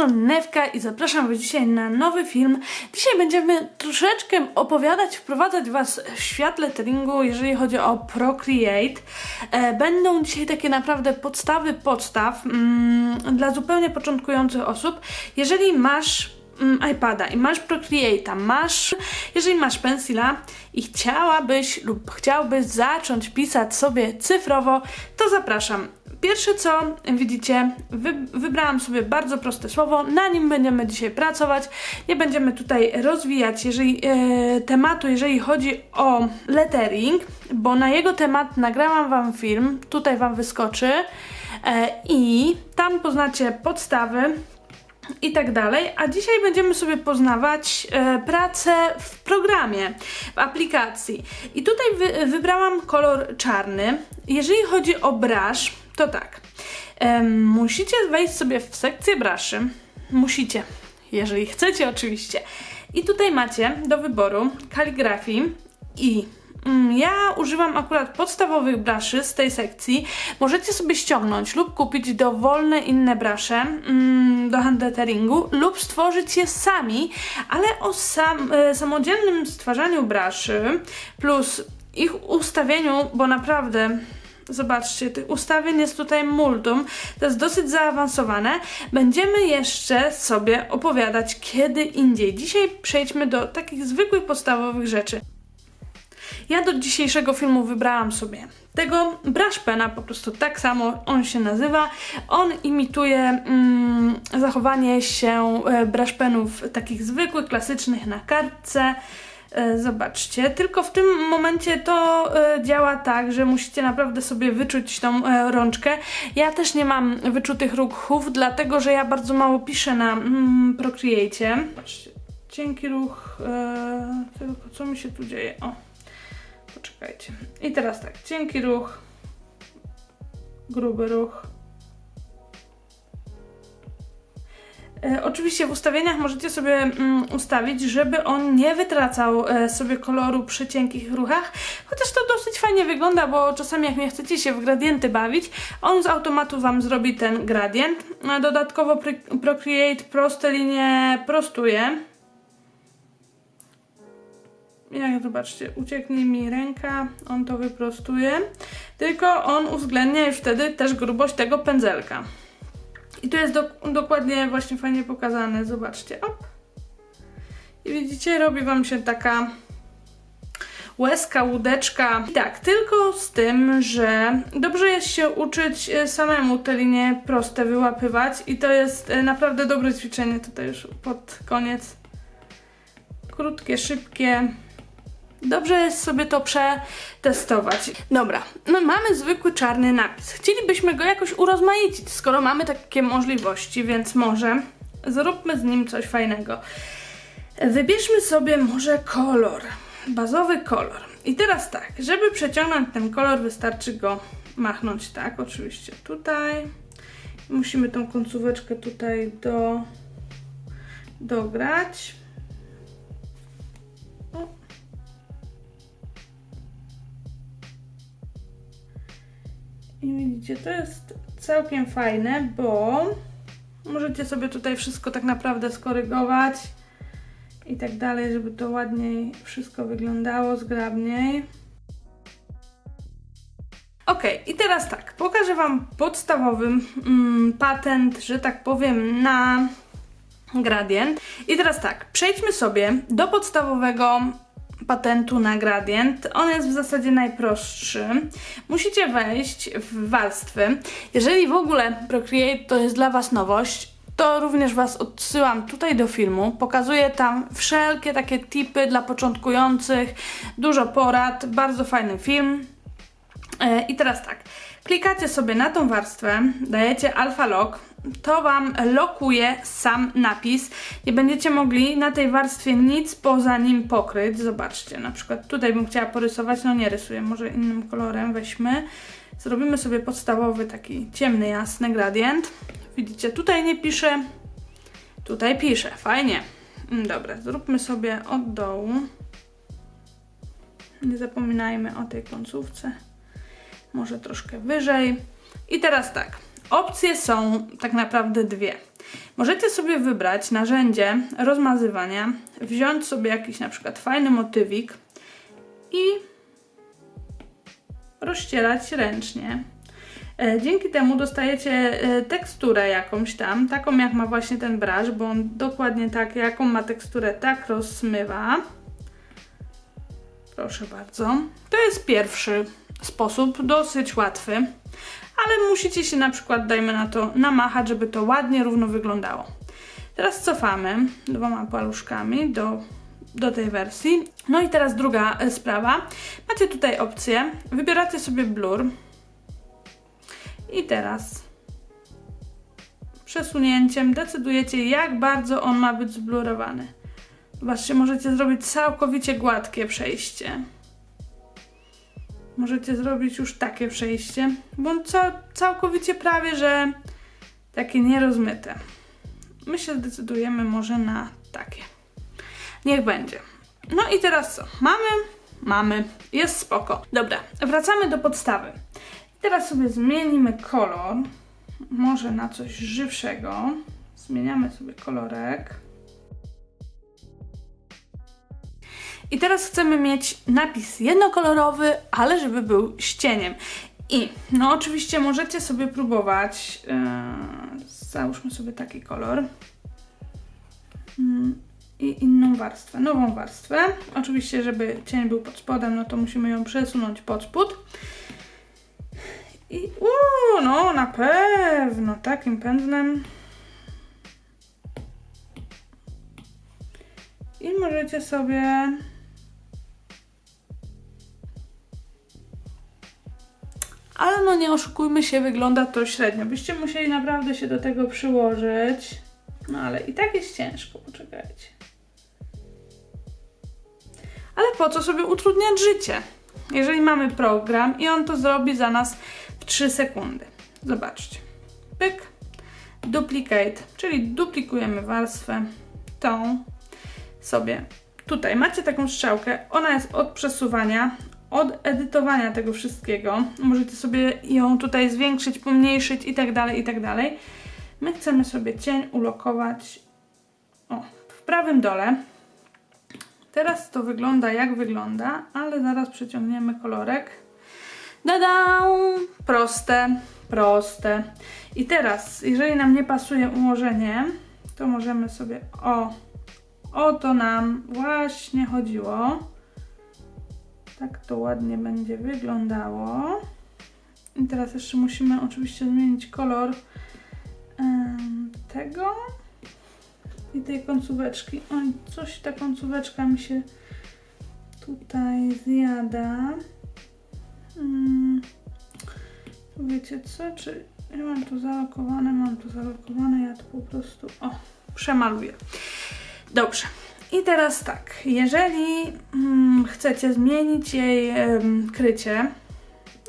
Strony Newka i zapraszam Was dzisiaj na nowy film. Dzisiaj będziemy troszeczkę opowiadać, wprowadzać Was w świat letteringu, jeżeli chodzi o Procreate. E, Będą dzisiaj takie naprawdę podstawy podstaw mm, dla zupełnie początkujących osób. Jeżeli masz mm, iPada i masz Procreate'a, masz, jeżeli masz Pencila i chciałabyś lub chciałbyś zacząć pisać sobie cyfrowo, to zapraszam. Pierwsze co widzicie, wy, wybrałam sobie bardzo proste słowo, na nim będziemy dzisiaj pracować. Nie będziemy tutaj rozwijać jeżeli, e, tematu, jeżeli chodzi o lettering, bo na jego temat nagrałam Wam film, tutaj Wam wyskoczy e, i tam poznacie podstawy, i tak dalej. A dzisiaj będziemy sobie poznawać e, pracę w programie, w aplikacji. I tutaj wy, wybrałam kolor czarny. Jeżeli chodzi o brush, to tak. Em, musicie wejść sobie w sekcję bruszy. Musicie, jeżeli chcecie oczywiście. I tutaj macie do wyboru kaligrafii i Mm, Ja używam akurat podstawowych braszy z tej sekcji. Możecie sobie ściągnąć lub kupić dowolne inne brasze mm, do hand letteringu lub stworzyć je sami, ale o sam, e, samodzielnym stwarzaniu braszy plus ich ustawieniu, bo naprawdę Zobaczcie, tych ustawień jest tutaj multum, to jest dosyć zaawansowane. Będziemy jeszcze sobie opowiadać kiedy indziej. Dzisiaj przejdźmy do takich zwykłych, podstawowych rzeczy. Ja do dzisiejszego filmu wybrałam sobie tego brush pena, po prostu tak samo on się nazywa. On imituje mm, zachowanie się e, brush penów takich zwykłych, klasycznych na kartce. E, Zobaczcie, tylko w tym momencie to e, działa tak, że musicie naprawdę sobie wyczuć tą e, rączkę. Ja też nie mam wyczutych ruchów, dlatego że ja bardzo mało piszę na mm, Procreate. Patrzcie, cienki ruch, tylko co mi się tu dzieje? O. Poczekajcie. I teraz tak, cienki ruch, gruby ruch. Oczywiście w ustawieniach możecie sobie mm, ustawić, żeby on nie wytracał e, sobie koloru przy cienkich ruchach, chociaż to dosyć fajnie wygląda, bo czasami jak nie chcecie się w gradienty bawić, on z automatu Wam zrobi ten gradient. Dodatkowo Pro- Procreate proste linie prostuje. Jak zobaczcie, ucieknie mi ręka, on to wyprostuje, tylko on uwzględnia już wtedy też grubość tego pędzelka. I tu jest dok- dokładnie właśnie fajnie pokazane, zobaczcie, op. I widzicie, robi Wam się taka łezka, łódeczka. I tak, tylko z tym, że dobrze jest się uczyć e, samemu te linie proste wyłapywać i to jest e, naprawdę dobre ćwiczenie, tutaj już pod koniec. Krótkie, szybkie. Dobrze jest sobie to przetestować. Dobra, no mamy zwykły czarny napis. Chcielibyśmy go jakoś urozmaicić, skoro mamy takie możliwości, więc może zróbmy z nim coś fajnego. Wybierzmy sobie może kolor, bazowy kolor. I teraz tak, żeby przeciągnąć ten kolor, wystarczy go machnąć tak, oczywiście tutaj. Musimy tą końcóweczkę tutaj do, dograć. I widzicie, to jest całkiem fajne, bo możecie sobie tutaj wszystko tak naprawdę skorygować i tak dalej, żeby to ładniej wszystko wyglądało, zgrabniej. Ok, i teraz tak, pokażę Wam podstawowy mm, patent, że tak powiem, na gradient. I teraz tak, przejdźmy sobie do podstawowego patentu na gradient. On jest w zasadzie najprostszy. Musicie wejść w warstwy. Jeżeli w ogóle Procreate to jest dla Was nowość, to również Was odsyłam tutaj do filmu. Pokazuję tam wszelkie takie tipy dla początkujących, dużo porad, bardzo fajny film. E, I teraz tak, klikacie sobie na tą warstwę, dajecie alpha lock, to Wam lokuje sam napis. Nie będziecie mogli na tej warstwie nic poza nim pokryć. Zobaczcie, na przykład tutaj bym chciała porysować, no nie rysuję, może innym kolorem weźmy. Zrobimy sobie podstawowy taki ciemny, jasny gradient. Widzicie, tutaj nie piszę, tutaj piszę, fajnie. Mm, Dobra, zróbmy sobie od dołu. Nie zapominajmy o tej końcówce. Może troszkę wyżej. I teraz tak, opcje są tak naprawdę dwie. Możecie sobie wybrać narzędzie rozmazywania, wziąć sobie jakiś na przykład fajny motywik i rozścierać ręcznie. E, Dzięki temu dostajecie e, teksturę jakąś tam, taką jak ma właśnie ten brush, bo on dokładnie tak, jaką ma teksturę, tak rozsmywa. Proszę bardzo. To jest pierwszy sposób, dosyć łatwy, ale musicie się na przykład, dajmy na to, namachać, żeby to ładnie, równo wyglądało. Teraz cofamy dwoma paluszkami do, do tej wersji. No i teraz druga e, sprawa. Macie tutaj opcję, wybieracie sobie blur i teraz przesunięciem decydujecie, jak bardzo on ma być zblurowany. Zobaczcie, możecie zrobić całkowicie gładkie przejście. Możecie zrobić już takie przejście, bo ca całkowicie prawie, że takie nierozmyte. My się zdecydujemy może na takie. Niech będzie. No i teraz co? Mamy? Mamy. Jest spoko. Dobra, wracamy do podstawy. Teraz sobie zmienimy kolor. Może na coś żywszego. Zmieniamy sobie kolorek. I teraz chcemy mieć napis jednokolorowy, ale żeby był z cieniem. I no oczywiście możecie sobie próbować. Yy, załóżmy sobie taki kolor. Mm, I inną warstwę, nową warstwę. Oczywiście, żeby cień był pod spodem, no to musimy ją przesunąć pod spód. I uuu, no na pewno takim pędzlem. I możecie sobie Ale no nie oszukujmy się, wygląda to średnio. Byście musieli naprawdę się do tego przyłożyć. No ale i tak jest ciężko, poczekajcie. Ale po co sobie utrudniać życie? Jeżeli mamy program i on to zrobi za nas w 3 sekundy. Zobaczcie. Pyk. Duplicate, czyli duplikujemy warstwę tą sobie. Tutaj macie taką strzałkę, ona jest od przesuwania, od edytowania tego wszystkiego. Możecie sobie ją tutaj zwiększyć, pomniejszyć i tak dalej, i tak dalej. My chcemy sobie cień ulokować o, w prawym dole. Teraz to wygląda jak wygląda, ale zaraz przeciągniemy kolorek. Dada! Proste, proste. I teraz, jeżeli nam nie pasuje ułożenie, to możemy sobie o, o to nam właśnie chodziło. Tak to ładnie będzie wyglądało. I teraz jeszcze musimy oczywiście zmienić kolor tego i tej końcóweczki. Oj, coś ta końcóweczka mi się tutaj zjada. Mm, wiecie co? Czy ja mam to zalokowane? Mam to zalokowane, ja to po prostu o, przemaluję. Dobrze. I teraz tak, jeżeli mm, chcecie zmienić jej krycie,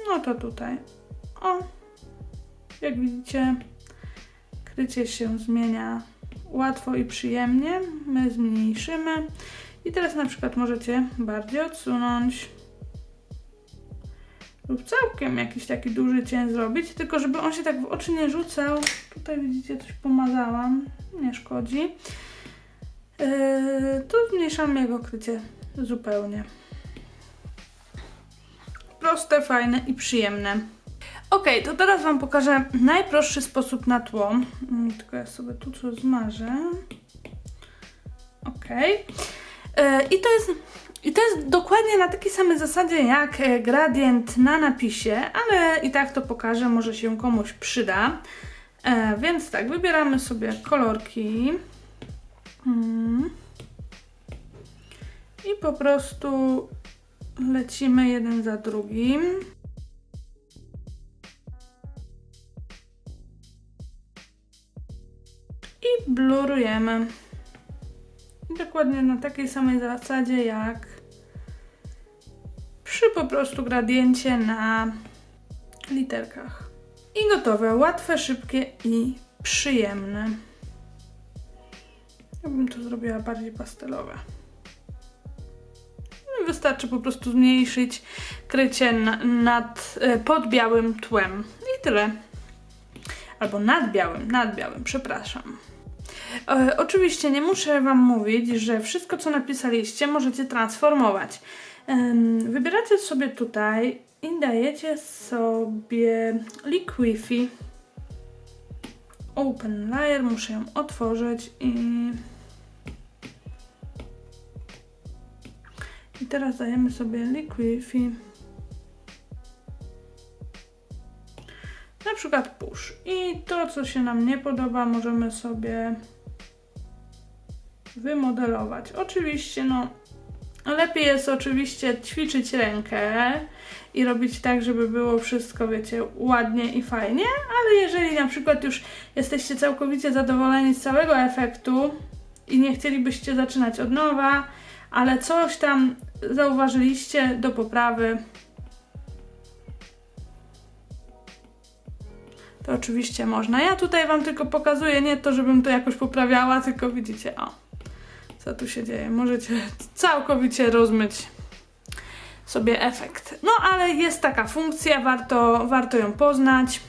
no to tutaj, o, jak widzicie, krycie się zmienia łatwo i przyjemnie. My zmniejszymy i teraz na przykład możecie bardziej odsunąć lub całkiem jakiś taki duży cień zrobić, tylko żeby on się tak w oczy nie rzucał. Tutaj widzicie, coś pomazałam, nie szkodzi. Yy, to zmniejszam jego krycie zupełnie. Proste, fajne i przyjemne. Ok, to teraz Wam pokażę najprostszy sposób na tło. Mm, Tylko ja sobie tu coś zmarzę. Ok. Yy, I to jest i to jest dokładnie na takiej samej zasadzie jak e, gradient na napisie, ale i tak to pokażę, może się komuś przyda. E, więc tak, wybieramy sobie kolorki. Po prostu lecimy jeden za drugim. I blurujemy. Dokładnie na takiej samej zasadzie jak przy po prostu gradiencie na literkach. I gotowe, łatwe, szybkie i przyjemne. Ja bym to zrobiła bardziej pastelowe. Wystarczy po prostu zmniejszyć krycie na, nad, e, pod białym tłem. I tyle. albo nad białym, nad białym, przepraszam. E, oczywiście nie muszę Wam mówić, że wszystko co napisaliście możecie transformować. Wybieracie sobie tutaj i dajecie sobie Liquify. Open Layer, muszę ją otworzyć i... teraz dajemy sobie Liquify. Na przykład push. I to, co się nam nie podoba, możemy sobie wymodelować. Oczywiście, no, lepiej jest oczywiście ćwiczyć rękę i robić tak, żeby było wszystko, wiecie, ładnie i fajnie, ale jeżeli na przykład już jesteście całkowicie zadowoleni z całego efektu i nie chcielibyście zaczynać od nowa, ale coś tam zauważyliście do poprawy, to oczywiście można. Ja tutaj Wam tylko pokazuję nie to, żebym to jakoś poprawiała, tylko widzicie, o, co tu się dzieje. Możecie całkowicie rozmyć sobie efekt. No, ale jest taka funkcja, warto, warto ją poznać.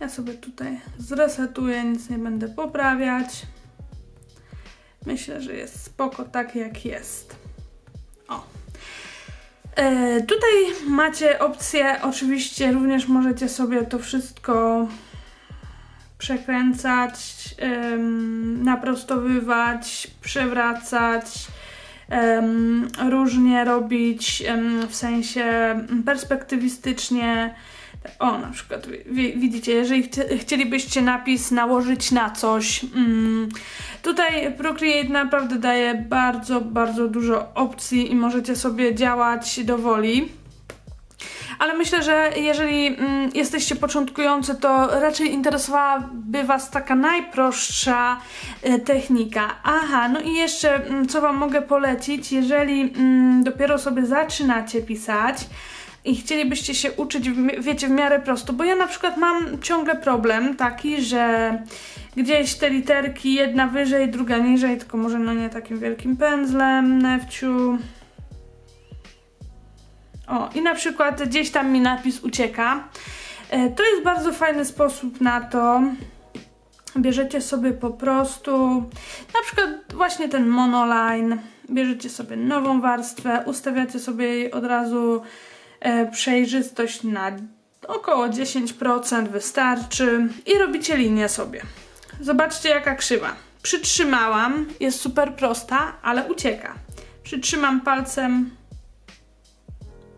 Ja sobie tutaj zresetuję, nic nie będę poprawiać. Myślę, że jest spoko tak jak jest. O. E, tutaj macie opcję, oczywiście również możecie sobie to wszystko przekręcać, em, naprostowywać, przewracać, em, różnie robić, em, w sensie perspektywistycznie. O, na przykład wi- widzicie, jeżeli chci- chcielibyście napis nałożyć na coś, mm, tutaj Procreate naprawdę daje bardzo, bardzo dużo opcji i możecie sobie działać do woli. Ale myślę, że jeżeli mm, jesteście początkujący, to raczej interesowałaby Was taka najprostsza e, technika. Aha, no i jeszcze mm, co Wam mogę polecić, jeżeli mm, dopiero sobie zaczynacie pisać i chcielibyście się uczyć, wiecie, w miarę prosto, bo ja na przykład mam ciągle problem taki, że gdzieś te literki, jedna wyżej, druga niżej, tylko może no nie takim wielkim pędzlem, nefciu. O, i na przykład gdzieś tam mi napis ucieka. E, To jest bardzo fajny sposób na to. Bierzecie sobie po prostu, na przykład właśnie ten monoline, bierzecie sobie nową warstwę, ustawiacie sobie jej od razu przejrzystość na około 10% wystarczy i robicie linię sobie. Zobaczcie jaka krzywa. Przytrzymałam, jest super prosta, ale ucieka. Przytrzymam palcem,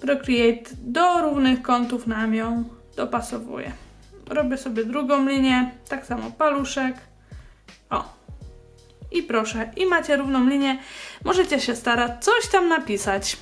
Procreate do równych kątów nam ją dopasowuje. Robię sobie drugą linię, tak samo paluszek. O. I proszę, i macie równą linię. Możecie się starać coś tam napisać.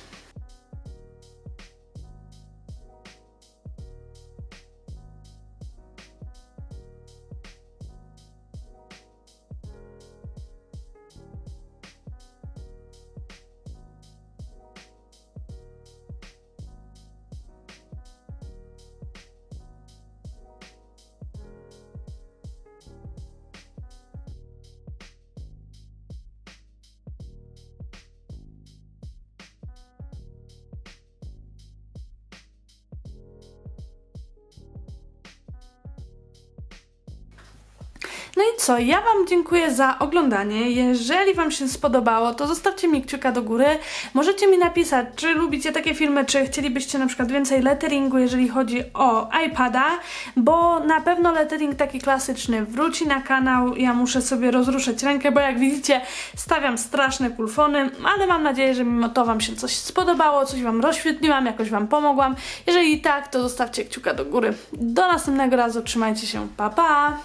No i co, ja Wam dziękuję za oglądanie. Jeżeli Wam się spodobało, to zostawcie mi kciuka do góry. Możecie mi napisać, czy lubicie takie filmy, czy chcielibyście na przykład więcej letteringu, jeżeli chodzi o iPada, bo na pewno lettering taki klasyczny wróci na kanał. Ja muszę sobie rozruszać rękę, bo jak widzicie, stawiam straszne kulfony, ale mam nadzieję, że mimo to Wam się coś spodobało, coś Wam rozświetliłam, jakoś Wam pomogłam. Jeżeli tak, to zostawcie kciuka do góry. Do następnego razu, trzymajcie się, pa pa!